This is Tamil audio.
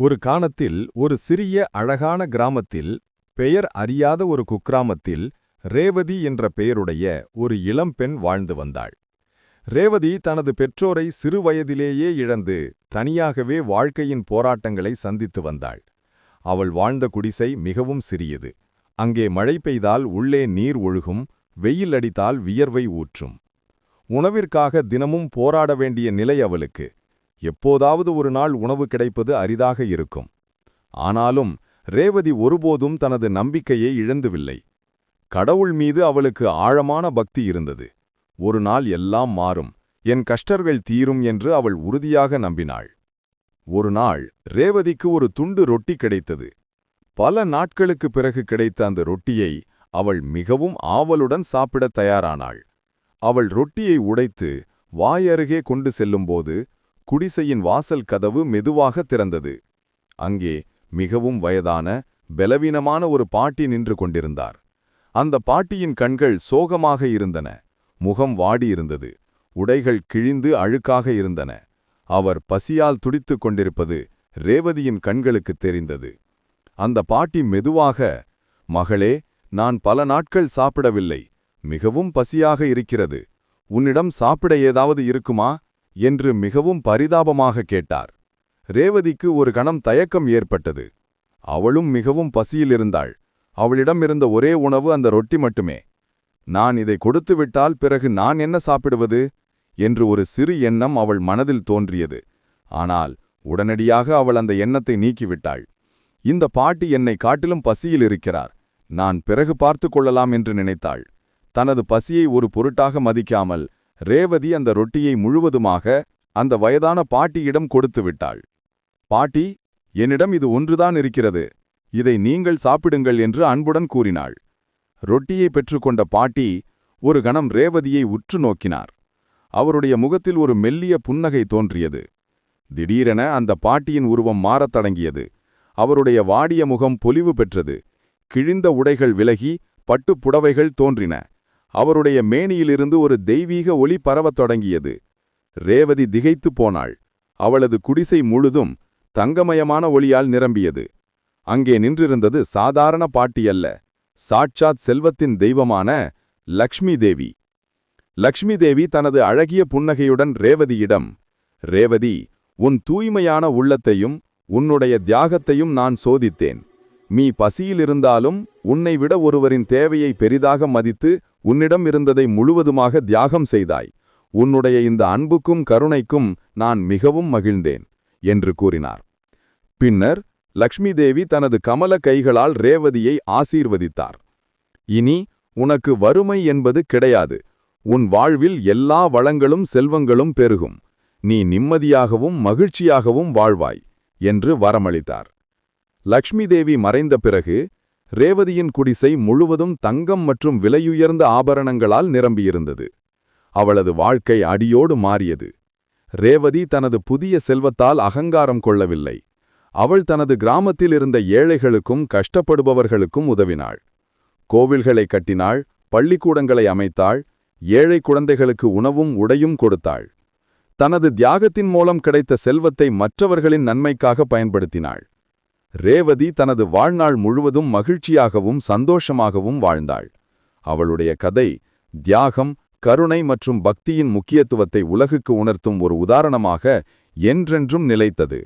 ஒரு காலத்தில் ஒரு சிறிய அழகான கிராமத்தில் பெயர் அறியாத ஒரு குக்கிராமத்தில் ரேவதி என்ற பெயருடைய ஒரு இளம்பெண் வாழ்ந்து வந்தாள். ரேவதி தனது பெற்றோரை சிறுவயதிலேயே இழந்து தனியாகவே வாழ்க்கையின் போராட்டங்களை சந்தித்து வந்தாள். அவள் வாழ்ந்த குடிசை மிகவும் சிறியது. அங்கே மழை பெய்தால் உள்ளே நீர் ஒழுகும் வெயில் அடித்தால் வியர்வை ஊற்றும். உணவிற்காக தினமும் போராட வேண்டிய நிலை அவளுக்கு. எப்போதாவது ஒரு நாள் உணவு கிடைப்பது அரிதாக இருக்கும். ஆனாலும் ரேவதி ஒருபோதும் தனது நம்பிக்கையை இழந்துவில்லை. கடவுள் மீது அவளுக்கு ஆழமான பக்தி இருந்தது. ஒரு நாள் எல்லாம் மாறும். என் கஷ்டர்கள் தீரும் என்று அவள் உறுதியாக நம்பினாள். ஒரு நாள் ரேவதிக்கு ஒரு துண்டு ரொட்டி கிடைத்தது. பல நாட்களுக்கு பிறகு கிடைத்த அந்த ரொட்டியை அவள் மிகவும் ஆவலுடன் சாப்பிடத் தயாரானாள். அவள் ரொட்டியை உடைத்து வாயருகே கொண்டு செல்லும்போது குடிசையின் வாசல் கதவு மெதுவாக திறந்தது. அங்கே மிகவும் வயதான பலவீனமான ஒரு பாட்டி நின்று கொண்டிருந்தார். அந்த பாட்டியின் கண்கள் சோகமாக இருந்தன. முகம் வாடியிருந்தது உடைகள் கிழிந்து அழுக்காக இருந்தன. அவர் பசியால் துடித்துக் கொண்டிருப்பது ரேவதியின் கண்களுக்கு தெரிந்தது. அந்த பாட்டி மெதுவாக மகளே நான் பல நாட்கள் சாப்பிடவில்லை. மிகவும் பசியாக இருக்கிறது. உன்னிடம் சாப்பிட ஏதாவது இருக்குமா? என்று மிகவும் பரிதாபமாக கேட்டார். ரேவதிக்கு ஒரு கணம் தயக்கம் ஏற்பட்டது. அவளும் மிகவும் பசியில் இருந்தாள். அவளிடம் இருந்த ஒரே உணவு அந்த ரொட்டி மட்டுமே. நான் இதை கொடுத்துவிட்டால் பிறகு நான் என்ன சாப்பிடுவது? என்று ஒரு சிறு எண்ணம் அவள் மனதில் தோன்றியது. ஆனால் உடனடியாக அவள் அந்த எண்ணத்தை நீக்கிவிட்டாள். இந்த பாட்டி என்னை காட்டிலும் பசியில் இருக்கிறார். நான் பிறகு பார்த்து கொள்ளலாம் என்று நினைத்தாள். தனது பசியை ஒரு பொருட்டாக மதிக்காமல் ரேவதி அந்த ரொட்டியை முழுவதுமாக அந்த வயதான பாட்டியிடம் கொடுத்து விட்டாள். பாட்டி என்னிடம் இது ஒன்றுதான் இருக்கிறது. இதை நீங்கள் சாப்பிடுங்கள் என்று அன்புடன் கூறினாள். ரொட்டியை பெற்றுக்கொண்ட பாட்டி ஒரு கணம் ரேவதியை உற்று நோக்கினார். அவருடைய முகத்தில் ஒரு மெல்லிய புன்னகை தோன்றியது. திடீரென அந்த பாட்டியின் உருவம் மாறத் தொடங்கியது. அவருடைய வாடிய முகம் பொலிவு பெற்றது. கிழிந்த உடைகள் விலகி பட்டுப் புடவைகள் தோன்றின. அவருடைய மேனியிலிருந்து ஒரு தெய்வீக ஒளி பரவத் தொடங்கியது. ரேவதி திகைத்துப் போனாள். அவளது குடிசை முழுதும் தங்கமயமான ஒளியால் நிரம்பியது. அங்கே நின்றிருந்தது சாதாரண பாட்டியல்ல. சாட்சாத் செல்வத்தின் தெய்வமான லக்ஷ்மி தேவி. லக்ஷ்மி தேவி தனது அழகிய புன்னகையுடன் ரேவதியிடம் ரேவதி உன் தூய்மையான உள்ளத்தையும் உன்னுடைய தியாகத்தையும் நான் சோதித்தேன். நீ பசியிலிருந்தாலும் உன்னை விட ஒருவரின் தேவையை பெரிதாக மதித்து உன்னிடம் இருந்ததை முழுவதுமாக தியாகம் செய்தாய். உன்னுடைய இந்த அன்புக்கும் கருணைக்கும் நான் மிகவும் மகிழ்ந்தேன் என்று கூறினார். பின்னர் லக்ஷ்மி தேவி தனது கமல கைகளால் ரேவதியை ஆசீர்வதித்தார். இனி உனக்கு வறுமை என்பது கிடையாது. உன் வாழ்வில் எல்லா வளங்களும் செல்வங்களும் பெருகும். நீ நிம்மதியாகவும் மகிழ்ச்சியாகவும் வாழ்வாய் என்று வரமளித்தார். லக்ஷ்மி தேவி மறைந்த பிறகு ரேவதியின் குடிசை முழுவதும் தங்கம் மற்றும் விலையுயர்ந்த ஆபரணங்களால் நிரம்பியிருந்தது. அவளது வாழ்க்கை அடியோடு மாறியது. ரேவதி தனது புதிய செல்வத்தால் அகங்காரம் கொள்ளவில்லை. அவள் தனது கிராமத்தில் இருந்த ஏழைகளுக்கும் கஷ்டப்படுபவர்களுக்கும் உதவினாள். கோவில்களை கட்டினாள் பள்ளிக்கூடங்களை அமைத்தாள் ஏழை குழந்தைகளுக்கு உணவும் உடையும் கொடுத்தாள். தனது தியாகத்தின் மூலம் கிடைத்த செல்வத்தை மற்றவர்களின் நன்மைக்காக பயன்படுத்தினாள். ரேவதி தனது வாழ்நாள் முழுவதும் மகிழ்ச்சியாகவும் சந்தோஷமாகவும் வாழ்ந்தாள். அவளுடைய கதை தியாகம் கருணை மற்றும் பக்தியின் முக்கியத்துவத்தை உலகுக்கு உணர்த்தும் ஒரு உதாரணமாக என்றென்றும் நிலைத்தது.